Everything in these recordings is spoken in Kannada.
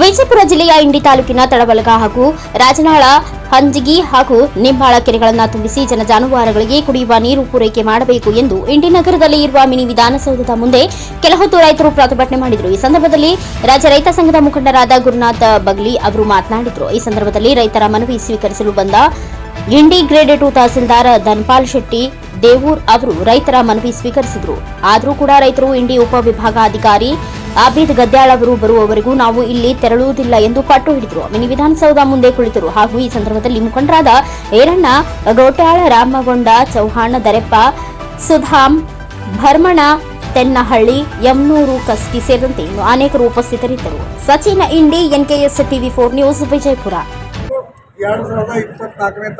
ವಿಜಯಪುರ ಜಿಲ್ಲೆಯ ಇಂಡಿ ತಾಲೂಕಿನ ತಡಬಲಗ ಹಾಗೂ ರಾಜನಾಳ, ಹಂಜಿಗಿ ಹಾಗೂ ನಿಂಬಾಳ ಕೆರೆಗಳನ್ನು ತುಂಬಿಸಿ ಜನ ಜಾನುವಾರುಗಳಿಗೆ ಕುಡಿಯುವ ನೀರು ಪೂರೈಕೆ ಮಾಡಬೇಕು ಎಂದು ಇಂಡಿ ನಗರದಲ್ಲಿ ಇರುವ ಮಿನಿ ವಿಧಾನಸೌಧದ ಮುಂದೆ ಕೆಲ ಹೊತ್ತು ರೈತರು ಪ್ರತಿಭಟನೆ ಮಾಡಿದರು. ಈ ಸಂದರ್ಭದಲ್ಲಿ ರಾಜ್ಯ ರೈತ ಸಂಘದ ಮುಖಂಡರಾದ ಗುರುನಾಥ ಬಗ್ಲಿ ಅವರು ಮಾತನಾಡಿದರು. ಈ ಸಂದರ್ಭದಲ್ಲಿ ರೈತರ ಮನವಿ ಸ್ವೀಕರಿಸಲು ಬಂದ ಇಂಡಿ ಗ್ರೇಡ್ ಟು ತಹಸೀಲ್ದಾರ್ ಧನ್ಪಾಲ್ ಶೆಟ್ಟಿ ದೇವೂರ್ ಅವರು ರೈತರ ಮನವಿ ಸ್ವೀಕರಿಸಿದರು. ಆದರೂ ಕೂಡ ರೈತರು ಇಂಡಿ ಉಪವಿಭಾಗಾಧಿಕಾರಿ ಆಬಿದ್ ಗದ್ಯಾಳ್ ಅವರು ಬರುವವರೆಗೂ ನಾವು ಇಲ್ಲಿ ತೆರಳುವುದಿಲ್ಲ ಎಂದು ಪಟ್ಟು ಹಿಡಿದರು. ಮಿನಿ ವಿಧಾನಸೌಧ ಮುಂದೆ ಕುಳಿತರು. ಹಾಗೂ ಈ ಸಂದರ್ಭದಲ್ಲಿ ಮುಖಂಡರಾದ ಏರಣ್ಣ ಗೋಟ್ಯಾಳ, ರಾಮಗೊಂಡ, ಚೌಹಾಣ, ದರೆಪ್ಪ, ಸುಧಾಮ್, ಭರ್ಮಣ, ತೆನ್ನಹಳ್ಳಿ, ಯಮ್ನೂರು, ಕಸ್ಕಿ ಸೇರಿದಂತೆ ಇನ್ನು ಅನೇಕರು ಉಪಸ್ಥಿತರಿದ್ದರು. Sachin Indi, NKS TV four news, Vijayapura. ಎರಡು ಸಾವಿರದ ಇಪ್ಪತ್ನಾಲ್ಕನೇ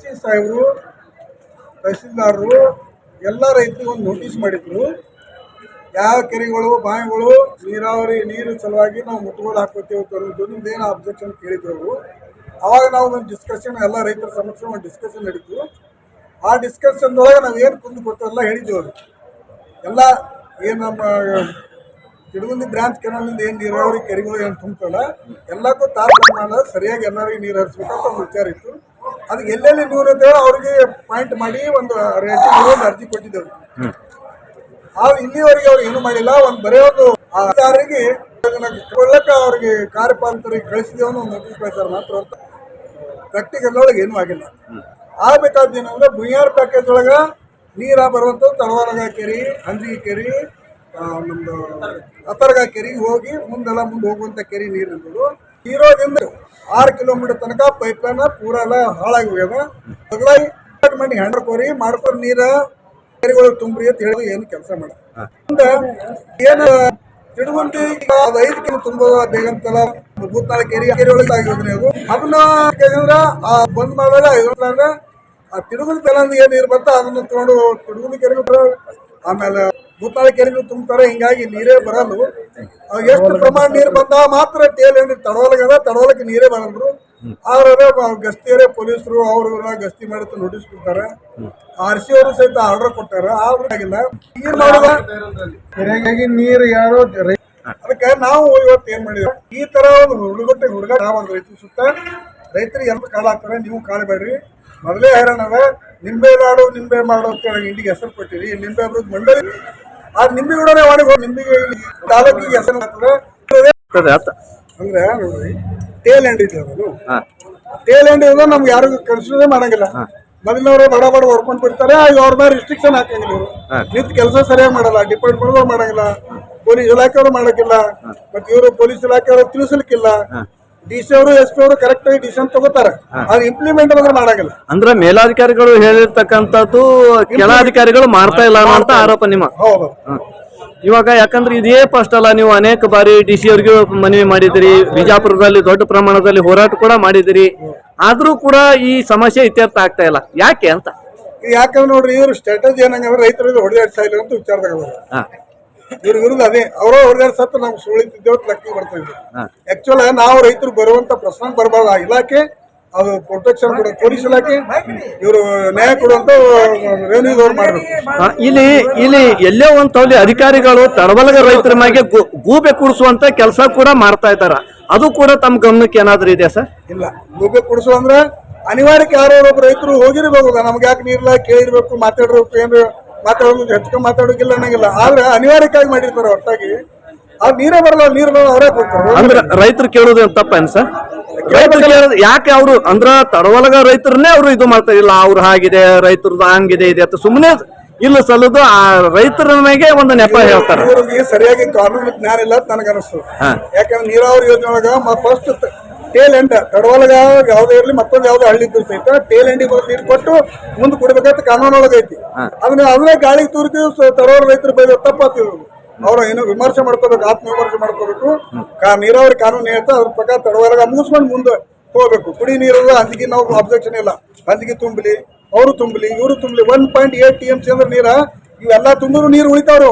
ಸಿ ಸಾಹೇಬರು, ತಹಸೀಲ್ದಾರರು, ಎಲ್ಲ ರೈತರಿಗೆ ಒಂದು ನೋಟಿಸ್ ಮಾಡಿದ್ರು. ಯಾವ ಕೆರೆಗಳು, ಬಾವಿಗಳು, ನೀರಾವರಿ ನೀರು ಸಲುವಾಗಿ ನಾವು ಮುಟ್ಟುಗೋಲು ಹಾಕೋತೀವಿ ಅಂತ ನಿಮ್ದು ಏನು ಅಬ್ಜೆಕ್ಷನ್ ಕೇಳಿದ್ರು ಅವಾಗ ನಾವು ಒಂದು ಡಿಸ್ಕಷನ್ ಎಲ್ಲ ರೈತರ ಸಮಕ್ಷ ಒಂದು ಡಿಸ್ಕಷನ್ ನಡೀತು. ಆ ಡಿಸ್ಕಷನ್ದೊಳಗೆ ನಾವು ಏನು ಕುಂದು ಕೊಟ್ಟೆಲ್ಲ ಹೇಳಿದ್ವಿ ಅವರು. ಎಲ್ಲ ಏನು ನಮ್ಮ ತಿಡುಗುಂದಿ ಬ್ರಾಂಚ್ ಕೆನಲ್ನಿಂದ ಏನು ನೀರಾವರಿ ಕೆರೆಗಳು ಏನು ತುಂಬ್ತಲ್ಲ ಎಲ್ಲಕ್ಕೂ ತಾರತಮ್ಯ ಸರಿಯಾಗಿ ಎಲ್ಲರಿಗೂ ನೀರು ಹರಿಸ್ಬೇಕಂತ ಒಂದು ವಿಚಾರ ಇತ್ತು. ಅದಕ್ಕೆ ಎಲ್ಲೆಲ್ಲಿ ಅಂತ ಹೇಳಿ ಅವ್ರಿಗೆ ಪಾಯಿಂಟ್ ಮಾಡಿ ಒಂದು ರೇಟಿಂಗ್ ಒಂದು ಅರ್ಜಿ ಕೊಟ್ಟಿದ್ದೇವೆ ಆದ್ರೆ ಇಲ್ಲಿವರೆಗೆ ಅವ್ರು ಏನು ಮಾಡಿಲ್ಲ, ಒಂದು ಬರೆಯೋದು ಒಂದು ಆ ಅಧಿಕಾರಿಗೆ ಕೊಳ್ಳಕ್ಕೆ ಅವ್ರಿಗೆ ಕಾರ್ಯಪಾಲಕರಿಗೆ ಕಳಿಸಿದೇವನು ನೋಟಿಸ್ ಕಳಿಸ್ತಾರೆ ಮಾತ್ರ ಅಂತ ಪ್ರಾಕ್ಟಿಕಲ್ ಒಳಗೆ ಏನೂ ಆಗಿಲ್ಲ. ಆಗ್ಬೇಕಾದ ಏನಂದ್ರೆ ಭುಯ್ಯಾರ್ ಪ್ಯಾಕೇಜ್ ಒಳಗ ನೀರ ಬರುವಂಥ ತಳವಾರಗ ಕೆರೆ ಹಂದಿಗೆ ಕೆರೆ ನಮ್ಮದು ನಮ್ದು ಅತ್ತರ್ಗ ಕೆರೆಗೆ ಹೋಗಿ ಮುಂದೆಲ್ಲ ಮುಂದೆ ಹೋಗುವಂಥ ಕೆರೆ ನೀರು ಇರ್ಬೋದು. ಇರೋದ್ರಿಂದ ಆರು ಕಿಲೋಮೀಟರ್ ತನಕ ಪೈಪ್ ಲೈನ್ ಪೂರ ಎಲ್ಲ ಹಾಳಾಗಿ ಹೋಗ್ಯದ ಅದ್ರಾಗಿ ಮಾಡಿ ಹ್ಯಾಂಡ್ರ್ ಕೋರಿ ಮಾಡ್ಕೊಂಡು ನೀರ. ಕೆರೆಗಳು ತುಂಬ್ರಿ ಅಂತ ಹೇಳಿ ಏನು ಕೆಲಸ ಮಾಡ. ಏನು ತಿಳುವಂತಿ ಅದು ಐದು ಕಿಲೋ ತುಂಬ ಬೇಗಂತಲ್ಲ ಭೂತಾಳ ಕೆರೆ ಕೆರೆ ಒಳಗೆ ಅದು ಅದನ್ನ ಯಾಕಂದ್ರ ಆ ಬಂದ್ ಮಾಡಿದ್ರೆ ಆ ತಿಡುಗುನ ತಲಂದ ಏನ್ ನೀರು ಬರ್ತಾ ಅದನ್ನ ತಗೊಂಡು ಕೆರೆಗೂ ಬರೋ ಆಮೇಲೆ ಭೂತಾಳ ಕೆರೆಗೂ ತುಂಬ್ತಾರೆ. ಹಿಂಗಾಗಿ ನೀರೇ ಬರಲ್ಲ. ಎಷ್ಟು ಪ್ರಮಾಣ ನೀರು ಬಂದ ಮಾತ್ರ ಏನ್ ತಡವಲಗದ ತಡವಲಕ್ಕೆ ನೀರೇ ಬರಲ್ರು. ಆದ್ರೆ ಗಸ್ತಿಯರೇ ಪೊಲೀಸರು ಅವರು ಗಸ್ತಿ ಮಾಡಿ ನೋಟಿಸ್ ಕೊಡ್ತಾರೆ. ಆರ್ ಸಿ ಅವರು ಸಹಿತ ಆರ್ಡರ್ ಕೊಟ್ಟಾರ ಆದ್ರೆ ಆಗಿಲ್ಲ. ಮಾಡುದ? ನೀರು ಯಾರೋ ಅದಕ್ಕೆ ನಾವು ಇವತ್ತು ಏನ್ ಮಾಡಿದ್ರೆ ಈ ತರ ಒಂದು ಹುಡುಗಟ್ಟೆ ಹುಡುಗ ಒಂದು ರೈತರ ಸುತ್ತ ರೈತರಿಗೆ ಎಲ್ಲ ಕಾಳು ಹಾಕ್ತಾರೆ ನೀವು ಕಾಳಬೇಡ್ರಿ ಮೊದಲೇ ಹೈರಾಣ ಅದ ನಿಂಬೆ ನಾಡು ನಿಂಬೆ ಮಾಡು ಅಂತ ಹೇಳಿ ಇಂಡಿಗೆ ಹೆಸರು ಕೊಟ್ಟಿರಿ. ನಿಂಬೆ ಅಭಿವೃದ್ಧಿ ಮಂಡಳಿ ಆ ನಿಂಬೆ ಕೂಡ ಮಾಡಿ ನಿಂಬೆಗೆ ತಾಲೂಕಿಗೆ ಹೆಸರು ಹಾಕ್ತಾರೆ ಅಂದ್ರೆ ನೋಡ್ರಿ ಟೇಲ್ ಎಂಡ್ ಇದೆ ಅದು. ಹಾ. ಟೇಲ್ ಎಂಡ್ ಇದೆ ನಮ್ಗೆ ಯಾರು ಕನ್ಸಿಡರೇ ಮಾಡಂಗಿಲ್ಲ. ಮೊದಲಿನವರು ಬಡ ಬಡ ಹೊಡ್ಕೊಂಡು ಬಿಡ್ತಾರೆ ಅವ್ರ ಮೇಲೆ ರಿಸ್ಟ್ರಿಕ್ಷನ್ ಹಾಕಂಗಿಲ್ಲ ಇವರು. ನಿಂತು ಕೆಲಸ ಸರಿಯಾಗಿ ಮಾಡಲ್ಲ ಡಿಪಾರ್ಟ್ಮೆಂಟ್ ಮಾಡಂಗಿಲ್ಲ ಪೊಲೀಸ್ ಇಲಾಖೆಯವರು ಮಾಡಕ್ಕಿಲ್ಲ ಮತ್ತೆ ಇವರು ಪೊಲೀಸ್ ಇಲಾಖೆಯವರು ತಿಳಿಸ್ಲಿಕ್ಕಿಲ್ಲ. ಡಿ ಸಿ ಅವರು ಎಸ್ ಪಿ ಅವರು ಕರೆಕ್ಟ್ ಆಗಿ ಡಿಸಿಷನ್ ತಗೋತಾರೆ. ಅದು ಇಂಪ್ಲಿಮೆಂಟ್ ಮಾತ್ರ ಮಾಡಂಗಿಲ್ಲ. ಅಂದ್ರೆ ಮೇಲಾಧಿಕಾರಿಗಳು ಹೇಳಿರ್ತಕ್ಕಂಥದ್ದು ಕೆಳಾಧಿಕಾರಿಗಳು ಮಾಡ್ತಾ ಇಲ್ಲ ಅಂತ ಆರೋಪ ನಿಮ್ಮ? ಹೌದು. ಇವಾಗ ಯಾಕಂದ್ರೆ ಇದೇ ಫಸ್ಟ್ ಅಲ್ಲ ನೀವು ಅನೇಕ ಬಾರಿ ಡಿ ಸಿ ಅವ್ರಿಗೂ ಮನವಿ ಮಾಡಿದಿರಿ ಬಿಜಾಪುರದಲ್ಲಿ ದೊಡ್ಡ ಪ್ರಮಾಣದಲ್ಲಿ ಹೋರಾಟ ಕೂಡ ಮಾಡಿದಿರಿ ಆದ್ರೂ ಕೂಡ ಈ ಸಮಸ್ಯೆ ಇತ್ಯರ್ಥ ಆಗ್ತಾ ಇಲ್ಲ. ಯಾಕೆ ಅಂತ? ಈಗ ಯಾಕಂದ್ರೆ ನೋಡ್ರಿ ಇವರು ಸ್ಟ್ರಾಟಜಿ ಏನಂಗಂದ್ರೆ ರೈತರಿಗೆ ಹೊಡೆದಾಡ್ತಾ ಇಲ್ಲ ಅಂತ ವಿಚಾರ. ಇವ್ರ ವಿರುದ್ಧ ಅದೇ ಅವರೋ ಹೊಡೆದಾಡ್ ಸತ್ತು ನಾವು ಸುಳಿತಿದ್ದೇವೆ ಲಕ್ಕಿ ಬರ್ತಾ ಇದ್ದೀವಿ. ಆಕ್ಚುಲ್ ನಾವು ರೈತರು ಬರುವಂತ ಪ್ರಶ್ನೆ ಬರಬಾರ್ದು ಆ ಇಲಾಖೆ ಅದು ಪ್ರೊಟೆಕ್ಷನ್ ಕೂಡ ಪೊಲೀಸ್ ಇಲಾಖೆ ಇವರು ನ್ಯಾಯ ಕೊಡುವಂತ ಮಾಡ್ಬೇಕು ಮಾಡಿದ್ರು ಇಲ್ಲಿ ಇಲ್ಲಿ ಎಲ್ಲೋ ಒಂದು ಅಧಿಕಾರಿಗಳು ತಡಬಲಗ ರೈತರ ಮ್ಯಾಗೆ ಗೂಬೆ ಕೂಡಿಸುವಂತ ಕೆಲಸ ಕೂಡ ಮಾಡ್ತಾ ಇದ್ದಾರ. ಅದು ಕೂಡ ತಮ್ಮ ಗಮನಕ್ಕೆ ಏನಾದ್ರೂ ಇದೆಯಾ ಸರ್? ಇಲ್ಲ ಗೂಬೆ ಕುಡಿಸು ಅಂದ್ರೆ ಅನಿವಾರ್ಯಕ್ಕೆ ಯಾರೋ ಒಬ್ಬ ರೈತರು ಹೋಗಿರ್ಬೇಕು ನಮ್ಗೆ ಯಾಕೆ ನೀರ್ಲ ಕೇಳಿರ್ಬೇಕು ಮಾತಾಡಬೇಕು ಏನ್ರ ಮಾತಾಡೋದು ಹೆಚ್ಚು ಮಾತಾಡೋಕಿಲ್ಲ ಅನ್ನಂಗಿಲ್ಲ. ಆದ್ರೆ ಅನಿವಾರ್ಯಕ್ಕಾಗಿ ಮಾಡಿರ್ತಾರೆ ಹೊರತಾಗಿ. ಅವ್ರು ನೀರೇ ಬರಲ್ಲ ನೀರು ಬರಲ್ಲ ಅವರೇ ಕೊಡ್ತಾರೆ. ಅಂದ್ರೆ ರೈತರು ಕೇಳೋದು ತಪ್ಪೇನ್ ಸರ್? ಯಾಕೆ ಅವರು ಅಂದ್ರ ತಡವಲಗ ರೈತರನ್ನೇ ಅವರು ಇದು ಮಾಡ್ತಾ ಇಲ್ಲ ಅವ್ರು ಹಾಗಿದೆ ರೈತರದ್ದು ಹಂಗಿದೆ ಇದೆ ಅಂತ ಸುಮ್ಮನೆ ಇಲ್ಲ ಸಲ್ಲದು ಆ ರೈತರ ಮೇಲೆ ಒಂದು ನೆಪ ಹೇಳ್ತಾರೆ. ಸರಿಯಾಗಿ ಕಾನೂನು ಜ್ಞಾನ ಇಲ್ಲ ಅಂತ ನನಗೆ ಅನಿಸ್ತು. ಯಾಕಂದ್ರೆ ನೀರಾವರಿ ಯೋಜನೆ ಒಳಗ ಫಸ್ಟ್ ಟೇಲ್ ಎಂಡ್ ತಡವಲಗ ಯಾವ್ದೇ ಇರ್ಲಿ ಮತ್ತೊಂದು ಯಾವ್ದೋ ಹಳ್ಳಿ ಇದ್ರು ಸಹಿತ ಟೇಲ್ ಎಂಡಿಗೆ ಬಂದು ನೀರು ಕೊಟ್ಟು ಮುಂದೆ ಕುಡಿಬೇಕಂತ ಕಾನೂನು ಒಳಗೈತಿ. ಐತಿ ಅದನ್ನ ಅದನ್ನೇ ಗಾಳಿಗೆ ತೂರಿತೀವಿ ತಡವಲ ರೈತರು ಬೈದ ತಪ್ಪಾತೀವಿ ಅವ್ರ ಏನು ವಿಮರ್ಶೆ ಮಾಡ್ಕೋಬೇಕು ಆತ್ಮ ವಿಮರ್ಶೆ ಮಾಡ್ಕೋಬೇಕು. ಕಾ ನೀರಾವರಿ ಕಾನೂನು ಹೇಳ್ತಾ ಅದ್ರ ಪ್ರಕಾರ ತಡವರಾಗ ಮುಗಿಸ್ಕೊಂಡು ಮುಂದೆ ಹೋಗ್ಬೇಕು. ಕುಡಿ ನೀರು ಅಂದಿಗೆ ನಾವು ಅಬ್ಜೆಕ್ಷನ್ ಇಲ್ಲ. ಅಂದಿಗೆ ತುಂಬಲಿ ಅವರು ತುಂಬಲಿ ಇವರು ತುಂಬಲಿ. One point eight T M C ಅಂದ್ರೆ ನೀರ ಇವೆಲ್ಲ ತುಂಬಿದ್ರು ನೀರು ಉಳಿತಾವ್ರು.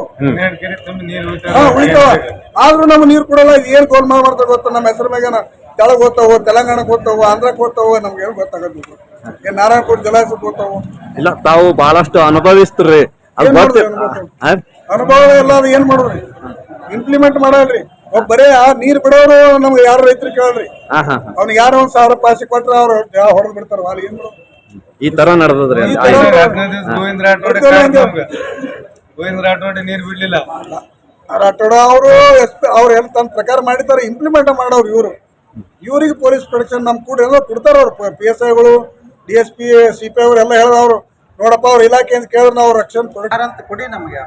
ಹಾ ಉಳಿತಾವ. ಆದ್ರೂ ನಮ್ಗೆ ನೀರು ಕೊಡಲ್ಲ ಇದು ಏನ್ ಗೋಲ್ ಮಾಡ್ತಾರೆ ಗೊತ್ತ? ನಮ್ಮ ಹೆಸರು ಮ್ಯಾಗನ ಕೆಳಗೆ ಹೋಗ್ತಾವ ತೆಲಂಗಾಣಕ್ಕೆ ಹೋಗ್ತಾವ ಆಂಧ್ರಕ್ಕೆ ಹೋಗ್ತಾವ ನಮ್ಗೆ ಏನು ಗೊತ್ತಾಗುತ್ತೆ ಏನ್ ನಾರಾಯಣಪುರ ಜಲಾಶಯಕ್ಕೆ ಹೋಗ್ತಾವ? ಇಲ್ಲ ತಾವು ಬಹಳಷ್ಟು ಅನುಭವಿಸ್ತೀರಿ. ಅನುಭವ ಎಲ್ಲ ಅದು ಏನ್ ಮಾಡೋದ್ರಿ ಇಂಪ್ಲಿಮೆಂಟ್ ಮಾಡಲ್ರಿ. ಒಬ್ಬ ಬರೇ ಆ ನೀರ್ ಬಿಡೋರು ನಮ್ಗೆ ಯಾರು ರೈತರು ಕೇಳ್ರಿ ಅವ್ನಿಗೆ ಯಾರೋ ಒಂದ್ ಸಾವಿರ ಪಾಸಿ ಕೊಟ್ರೆ ಅವ್ರು ಹೊಡೆದ್ ಬಿಡ್ತಾರ. ವಾಲ್ ಏನ್? ಈ ತರ ನಡೆದ್ರಿ ಗೋವಿಂದ ರಾಠೋಡ್ ಗೋವಿಂದ ರಾಠೋಡ್ ನೀರ್ ಬಿಡ್ಲಿಲ್ಲ. ರಾಠೋಡ ಅವರು ಅವ್ರು ಎಲ್ಲ ತನ್ನ ಪ್ರಕಾರ ಮಾಡಿದ್ದಾರೆ ಇಂಪ್ಲಿಮೆಂಟ್ ಮಾಡೋರು ಇವರು. ಇವರಿಗೆ ಪೊಲೀಸ್ ಪ್ರೊಟೆಕ್ಷನ್ ನಮ್ ಕೂಡ ಎಲ್ಲ ಕೊಡ್ತಾರ ಅವ್ರು. P S ಐಗಳು D S P C P ಅವರು ಎಲ್ಲ ಹೇಳಿದವರು. ನೋಡಪ್ಪ ಅವ್ರ ಇಲಾಖೆ ಅಂತ ಕೇಳಿದ್ರೆ ನಾವು ರಕ್ಷಣೆ ಕೊಡ ಅಂತ ಕೊಡಿ ನಮ್ಗೆ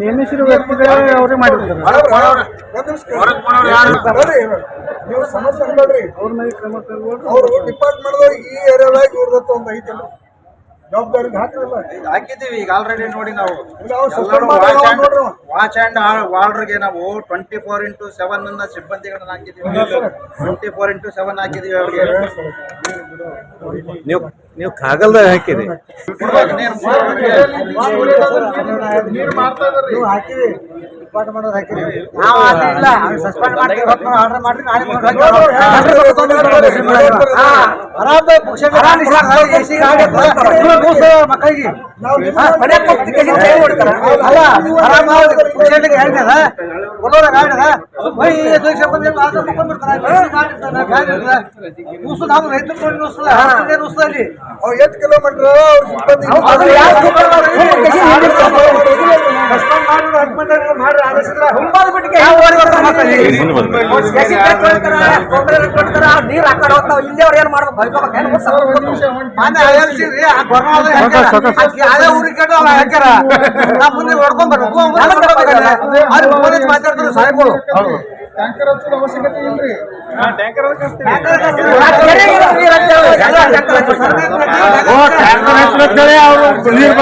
ನೇಮಿಸಿರುವ ವ್ಯಕ್ತಿಗಳೇ ಅವರೇ ಮಾಡಿರ್ತಾರೆ. ನೀವು ಸಮಸ್ಯೆ ಅನ್ಬೇಡ್ರಿ. ಅವ್ರ ಮೇಲೆ ಕ್ರಮ ಅವರು ಡಿಪಾರ್ಟ್ಮೆಂಟ್ ಈ ಏರಿಯಾದಾಗ ಇವ್ರದತ್ತ ಒಂದು ಐತಲ್ಲ ಜವಾಬ್ದಾರಿ ಹಾಕಿರಲ್ಲ ಹಾಕಿದ್ದೀವಿ ಈಗ ಆಲ್ರೆಡಿ ನೋಡಿ ನಾವು. ವಾಚ್ ಅಂಡ್ ವಾರ್ಡರ್ಗೆ ನಾವು ಟ್ವೆಂಟಿ ಫೋರ್ ಇಂಟು ಸೆವೆನ್ ಅನ್ನ ಸಿಬ್ಬಂದಿಗಳನ್ನ ಹಾಕಿದ್ದೀವಿ ಟ್ವೆಂಟಿ ಫೋರ್ ಇಂಟು ಸೆವೆನ್ ಹಾಕಿದ್ದೀವಿ ಅವ್ರಿಗೆ ನೀವು ನೀವು ಕಾಗಲ್ದ ಹಾಕಿರಿ ನೀವು ಹಾಕಿರಿ ಮಾಡೋದು ಹಾಕಿರಿ ನಾವು ಹಾಕಿಲ್ಲ ಸಸ್ಪೆಂಡ್ ಮಾಡ್ತೀವಿ ಆರ್ಡರ್ ಮಾಡಿ ನಾಳೆ ಮಕ್ಕಳಿಗೆ ನಾವು ಅವ್ರು ಎಷ್ಟು ಕಿಲೋಮೀಟರ್ ಅವ್ರು ಸಿಬ್ಬಂದಿ ನೀರ್ ಹಾಕೊಂಡು ಹೋಗ್ತಾವ ಇಲ್ಲೇ ಅವ್ರು ಏನ್ ಮಾಡ್ಬೇಕು? ಅದೇ ಊರಿಗೆ ಕೇಳಿ ಅವ್ರು ಹಾಕ್ಯಾರ. ನಾ ಮುಂದೆ ಹೊಡ್ಕೊಂಡ್ ಬರ್ಬೇಕು. ಮಾತಾಡ್ತಾರೆ ಸಾಹೇಬ್ಗಳು ಟ್ಯಾಂಕರ್ ಹಚ್ಚೋದು ಅವಶ್ಯಕತೆ ಇಲ್ರಿ ನೀರ್